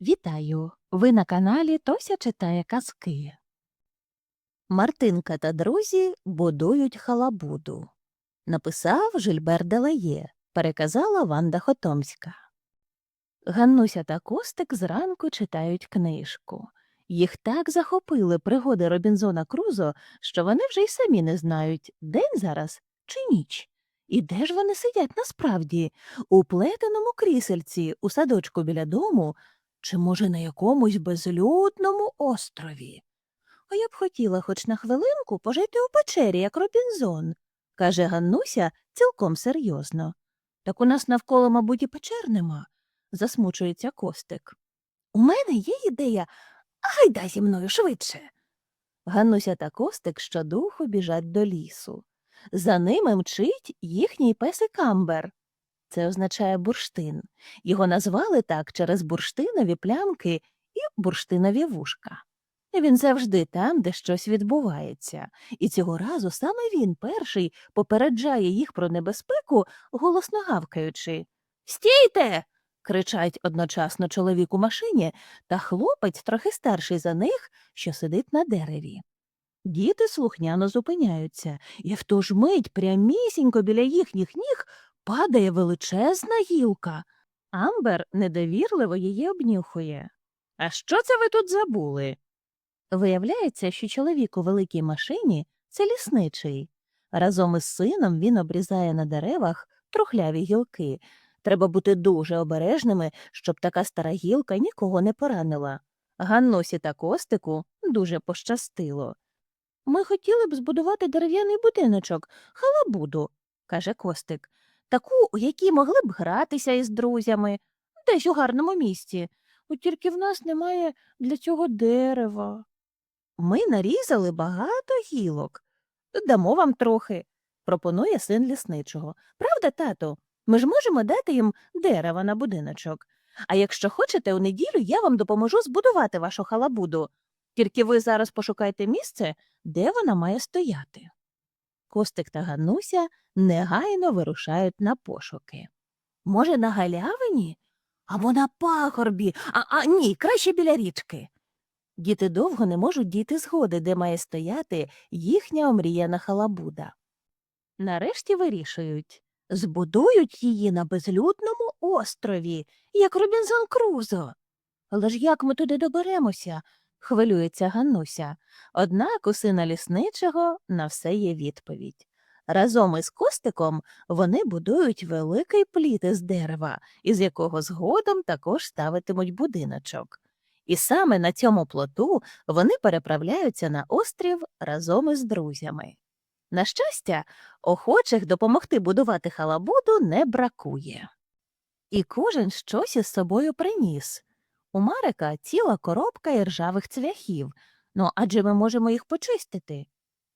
Вітаю! Ви на каналі Тося читає казки. Мартинка та друзі будують халабуду. Написав Жильбер Делає, переказала Ванда Хотомська. Ганнуся та Костик зранку читають книжку. Їх так захопили пригоди Робінзона Крузо, що вони вже й самі не знають, день зараз чи ніч. І де ж вони сидять насправді? У плетеному крісельці, у садочку біля дому, чи, може, на якомусь безлюдному острові? А я б хотіла хоч на хвилинку пожити у печері, як Робінзон, каже Ганнуся цілком серйозно. Так у нас навколо, мабуть, і печер нема, засмучується Костик. У мене є ідея, гайда зі мною швидше. Ганнуся та Костик щодуху біжать до лісу. За ними мчить їхній песик Амбер. Це означає бурштин. Його назвали так через бурштинові плямки і бурштинові вушка. Він завжди там, де щось відбувається, і цього разу саме він перший попереджає їх про небезпеку, голосно гавкаючи. Стійте. кричать одночасно чоловік у машині та хлопець, трохи старший за них, що сидить на дереві. Діти слухняно зупиняються, і в ту ж мить прямісінько біля їхніх ніг падає величезна гілка. Амбер недовірливо її обнюхує. А що це ви тут забули? Виявляється, що чоловік у великій машині це лісничий. Разом із сином він обрізає на деревах трухляві гілки. Треба бути дуже обережними, щоб така стара гілка нікого не поранила. Ганнусі та Костику дуже пощастило. Ми хотіли б збудувати дерев'яний будиночок, халабуду, каже Костик, таку, у якій могли б гратися із друзями, десь у гарному місці. От тільки в нас немає для цього дерева. Ми нарізали багато гілок. Дамо вам трохи, пропонує син лісничого. Правда, тату? Ми ж можемо дати їм дерева на будиночок. А якщо хочете, у неділю я вам допоможу збудувати вашу халабуду. Тільки ви зараз пошукайте місце, де вона має стояти. Костик та Ганнуся негайно вирушають на пошуки. Може, на галявині? Або на пагорбі, а, а ні, краще біля річки. Діти довго не можуть дійти згоди, де має стояти їхня омріяна халабуда. Нарешті вирішують збудують її на безлюдному острові, як Робінзон Крузо. Але ж як ми туди доберемося? Хвилюється Ганнуся. Однак у сина лісничого на все є відповідь. Разом із Костиком вони будують великий пліт із дерева, із якого згодом також ставитимуть будиночок. І саме на цьому плоту вони переправляються на острів разом із друзями. На щастя, охочих допомогти будувати халабуду не бракує. І кожен щось із собою приніс. У Марика ціла коробка іржавих цвяхів, ну адже ми можемо їх почистити.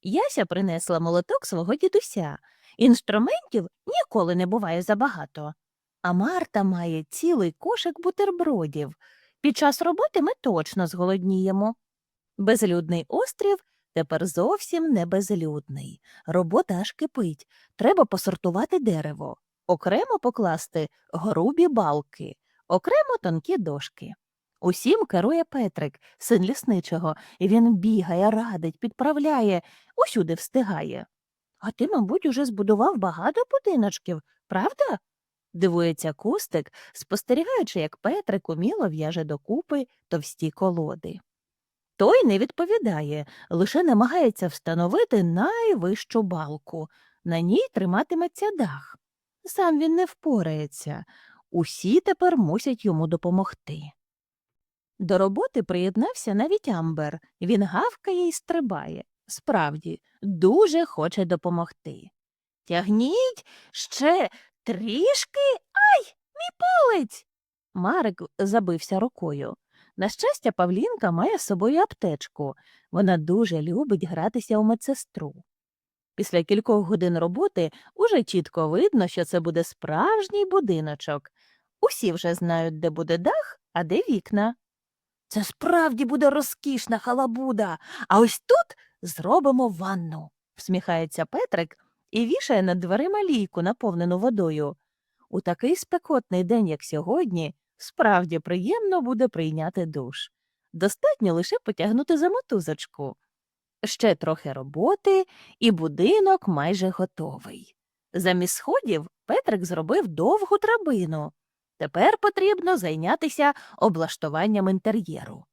Яся принесла молоток свого дідуся. Інструментів ніколи не буває забагато. А Марта має цілий кошик бутербродів. Під час роботи ми точно зголодніємо. Безлюдний острів тепер зовсім не безлюдний. Робота аж кипить. Треба посортувати дерево, окремо покласти грубі балки, окремо тонкі дошки. Усім керує Петрик, син лісничого, і він бігає, радить, підправляє, усюди встигає. А ти, мабуть, уже збудував багато будиночків, правда? дивується кустик, спостерігаючи, як Петрик уміло в'яже докупи товсті колоди. Той не відповідає, лише намагається встановити найвищу балку. На ній триматиметься дах. Сам він не впорається. Усі тепер мусять йому допомогти. До роботи приєднався навіть Амбер. Він гавкає і стрибає. Справді, дуже хоче допомогти. Тягніть ще трішки. Ай, мій палець. Марик забився рукою. На щастя, Павлінка має з собою аптечку. Вона дуже любить гратися у медсестру. Після кількох годин роботи уже чітко видно, що це буде справжній будиночок. Усі вже знають, де буде дах, а де вікна. Це справді буде розкішна халабуда, а ось тут зробимо ванну, всміхається Петрик і вішає над дверима лійку, наповнену водою. У такий спекотний день, як сьогодні, Справді приємно буде прийняти душ. Достатньо лише потягнути за мотузочку. Ще трохи роботи, і будинок майже готовий. Замість сходів Петрик зробив довгу драбину. Тепер потрібно зайнятися облаштуванням інтер'єру.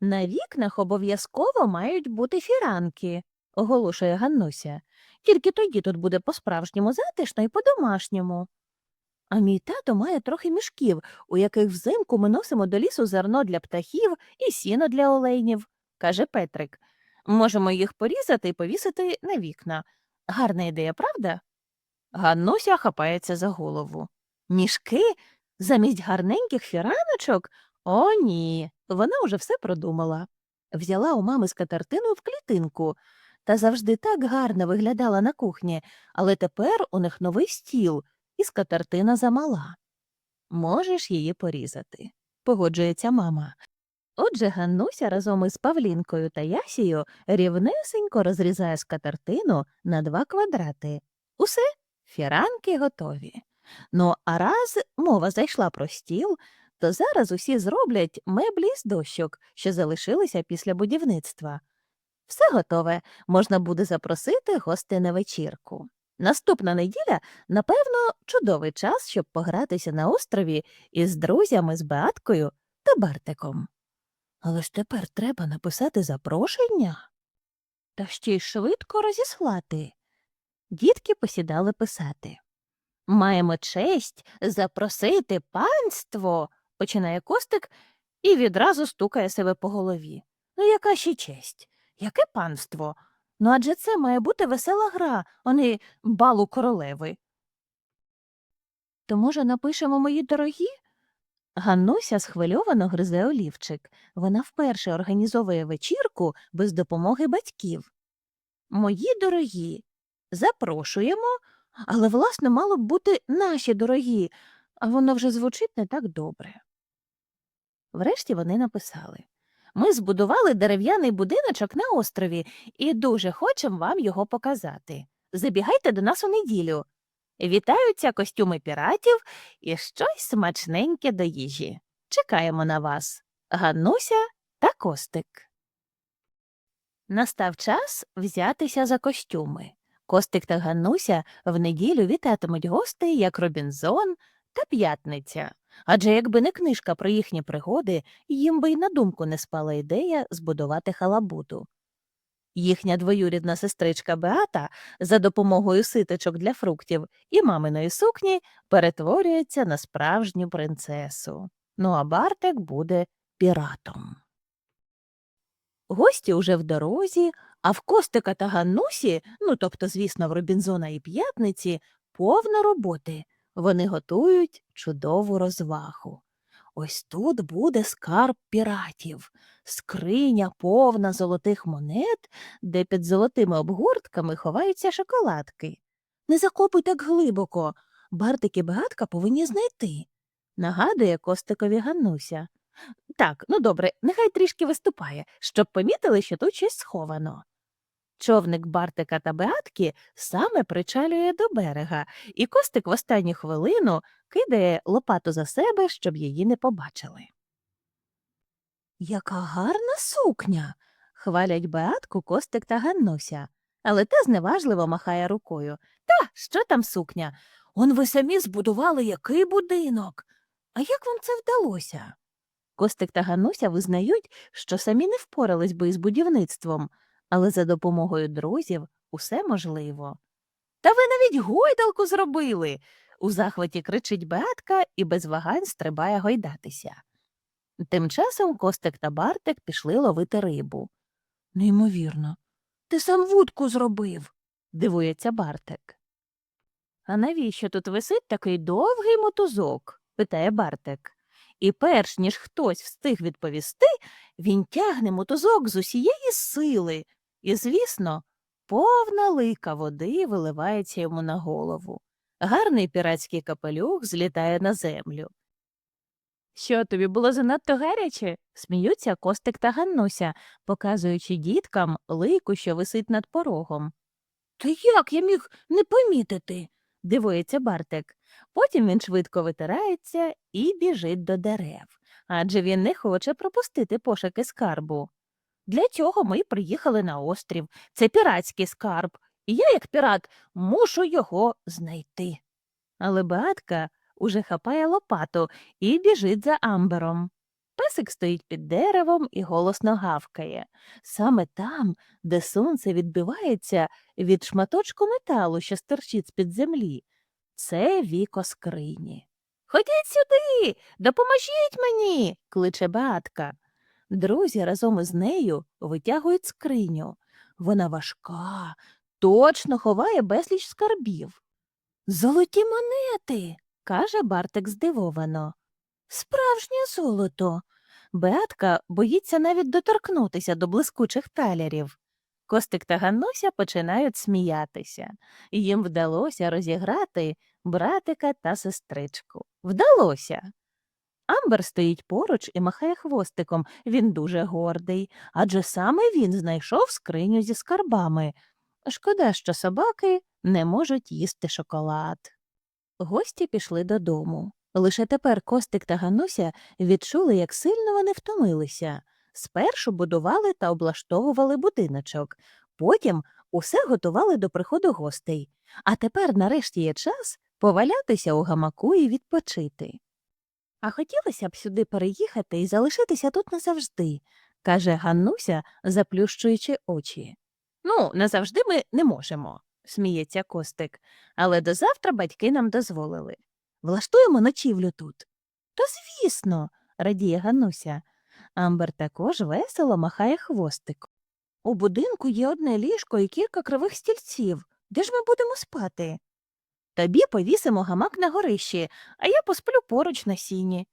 На вікнах обов'язково мають бути фіранки, оголошує Ганнуся. Тільки тоді тут буде по-справжньому затишно і по-домашньому. А мій тато має трохи мішків, у яких взимку ми носимо до лісу зерно для птахів і сіно для оленів, каже Петрик. Можемо їх порізати і повісити на вікна. Гарна ідея, правда? Ганнуся хапається за голову. Мішки замість гарненьких фіраночок? О, ні, вона уже все продумала. Взяла у мами скатертину в клітинку та завжди так гарно виглядала на кухні, але тепер у них новий стіл, і скатертина замала. Можеш її порізати, погоджується мама. Отже, Ганнуся разом із Павлінкою та Ясією рівнесенько розрізає скатертину на два квадрати. Усе, фіранки готові. Ну, а раз мова зайшла про стіл, то зараз усі зроблять меблі з дощок, що залишилися після будівництва. Все готове, можна буде запросити гостей на вечірку. Наступна неділя, напевно, чудовий час, щоб погратися на острові із друзями з Беаткою та Бартиком. Але ж тепер треба написати запрошення та ще й швидко розіслати. Дітки посідали писати. Маємо честь запросити панство, починає Костик і відразу стукає себе по голові. Ну, яка ще честь? Яке панство? Ну, адже це має бути весела гра, а не балу королеви. То, може, напишемо мої дорогі? Ганнуся схвильовано гризе олівчик. Вона вперше організовує вечірку без допомоги батьків. Мої дорогі, запрошуємо, але, власне, мало б бути наші дорогі, а воно вже звучить не так добре. Врешті вони написали Ми збудували дерев'яний будиночок на острові і дуже хочемо вам його показати. Забігайте до нас у неділю. Вітаються костюми піратів і щось смачненьке до їжі. Чекаємо на вас. Ганнуся та Костик. Настав час взятися за костюми. Костик та Ганнуся в неділю вітатимуть гостей як Робінзон та П'ятниця. Адже якби не книжка про їхні пригоди, їм би й на думку не спала ідея збудувати халабуду. Їхня двоюрідна сестричка Беата за допомогою ситочок для фруктів і маминої сукні перетворюється на справжню принцесу. Ну а Бартик буде піратом. Гості уже в дорозі, а в Костика та Ганнусі, ну тобто, звісно, в Робінзона і п'ятниці, повно роботи. Вони готують чудову розвагу. Ось тут буде скарб піратів, скриня повна золотих монет, де під золотими обгортками ховаються шоколадки. Не закопуй так глибоко. Бартик і Беатка повинні знайти. Нагадує Костикові Ганнуся. Так, ну добре, нехай трішки виступає, щоб помітили, що тут щось сховано. Човник Бартика та Беатки саме причалює до берега, і Костик в останню хвилину кидає лопату за себе, щоб її не побачили. Яка гарна сукня. хвалять Беатку Костик та Ганнуся, але та зневажливо махає рукою. Та, що там сукня? Он ви самі збудували який будинок. А як вам це вдалося? Костик та Гануся визнають, що самі не впорались би із будівництвом, але за допомогою друзів усе можливо. Та ви навіть гойдалку зробили. у захваті кричить Беатка і без вагань стрибає гойдатися. Тим часом Костик та Бартик пішли ловити рибу. Неймовірно, ти сам вудку зробив, дивується Бартик. А навіщо тут висить такий довгий мотузок? питає Бартик. І перш ніж хтось встиг відповісти, він тягне мотузок з усієї сили, і, звісно, повна лика води виливається йому на голову. Гарний піратський капелюх злітає на землю. Що тобі було занадто гаряче? сміються Костик та Ганнуся, показуючи діткам лику, що висить над порогом. Та як я міг не помітити? дивується Бартик. Потім він швидко витирається і біжить до дерев, адже він не хоче пропустити пошуки скарбу. Для цього ми приїхали на острів. Це піратський скарб, і я, як пірат, мушу його знайти. Але Беатка уже хапає лопату і біжить за амбером. Песик стоїть під деревом і голосно гавкає. Саме там, де сонце відбивається від шматочку металу, що стерчить з-під землі. Це віко скрині. Ходіть сюди, допоможіть мені. кличе Беатка. Друзі разом із нею витягують скриню. Вона важка, точно ховає безліч скарбів. Золоті монети, каже Бартик здивовано. Справжнє золото. Беатка боїться навіть доторкнутися до блискучих талярів. Костик та Ганнуся починають сміятися. Їм вдалося розіграти братика та сестричку. Вдалося. Амбер стоїть поруч і махає хвостиком. Він дуже гордий, адже саме він знайшов скриню зі скарбами. Шкода, що собаки не можуть їсти шоколад. Гості пішли додому. Лише тепер Костик та Гануся відчули, як сильно вони втомилися. Спершу будували та облаштовували будиночок, потім усе готували до приходу гостей. А тепер нарешті є час повалятися у гамаку і відпочити. А хотілося б сюди переїхати і залишитися тут назавжди, каже Ганнуся, заплющуючи очі. Ну, назавжди ми не можемо, сміється Костик, але до завтра батьки нам дозволили. Влаштуємо ночівлю тут. То звісно, радіє Ганнуся. Амбер також весело махає хвостиком. У будинку є одне ліжко і кілька кривих стільців. Де ж ми будемо спати? Тобі повісимо гамак на горищі, а я посплю поруч на сіні.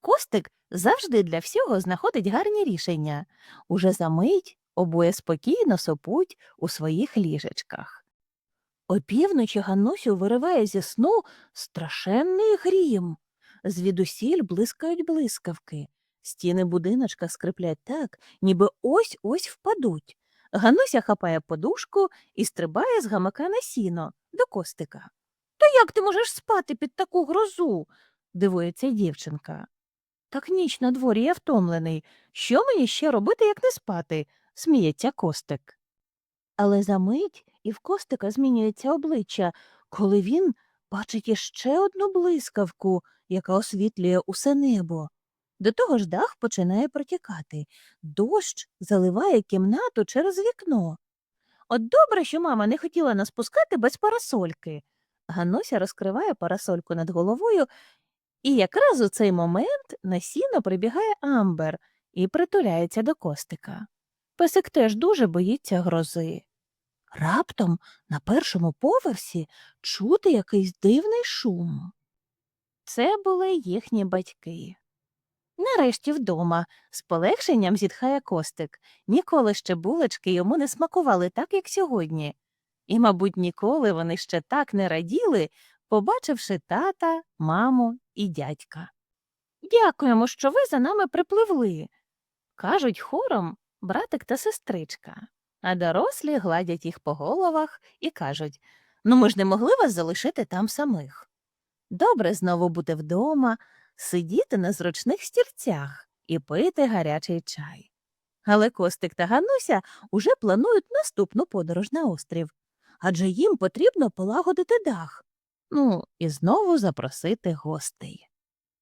Костик завжди для всього знаходить гарні рішення. Уже за мить обоє спокійно сопуть у своїх ліжечках. Опівночі Ганнусю вириває зі сну страшенний грім. Звідусіль блискають блискавки. Стіни будиночка скриплять так, ніби ось ось впадуть. Гануся хапає подушку і стрибає з гамака на сіно до костика. Та як ти можеш спати під таку грозу? дивується дівчинка. Так ніч на дворі я втомлений. Що мені ще робити, як не спати? сміється костик. Але за мить і в костика змінюється обличчя, коли він бачить іще одну блискавку, яка освітлює усе небо. До того ж дах починає протікати. Дощ заливає кімнату через вікно. От добре, що мама не хотіла нас пускати без парасольки. Гануся розкриває парасольку над головою, і якраз у цей момент на сіно прибігає Амбер і притуляється до костика. Песик теж дуже боїться грози. Раптом на першому поверсі чути якийсь дивний шум. Це були їхні батьки. Нарешті вдома, з полегшенням зітхає костик. Ніколи ще булочки йому не смакували так, як сьогодні. І, мабуть, ніколи вони ще так не раділи, побачивши тата, маму і дядька. Дякуємо, що ви за нами припливли, кажуть хором братик та сестричка, а дорослі гладять їх по головах і кажуть Ну, ми ж не могли вас залишити там самих. Добре знову бути вдома, сидіти на зручних стільцях і пити гарячий чай. Але Костик та Гануся уже планують наступну подорож на острів, адже їм потрібно полагодити дах. Ну, і знову запросити гостей.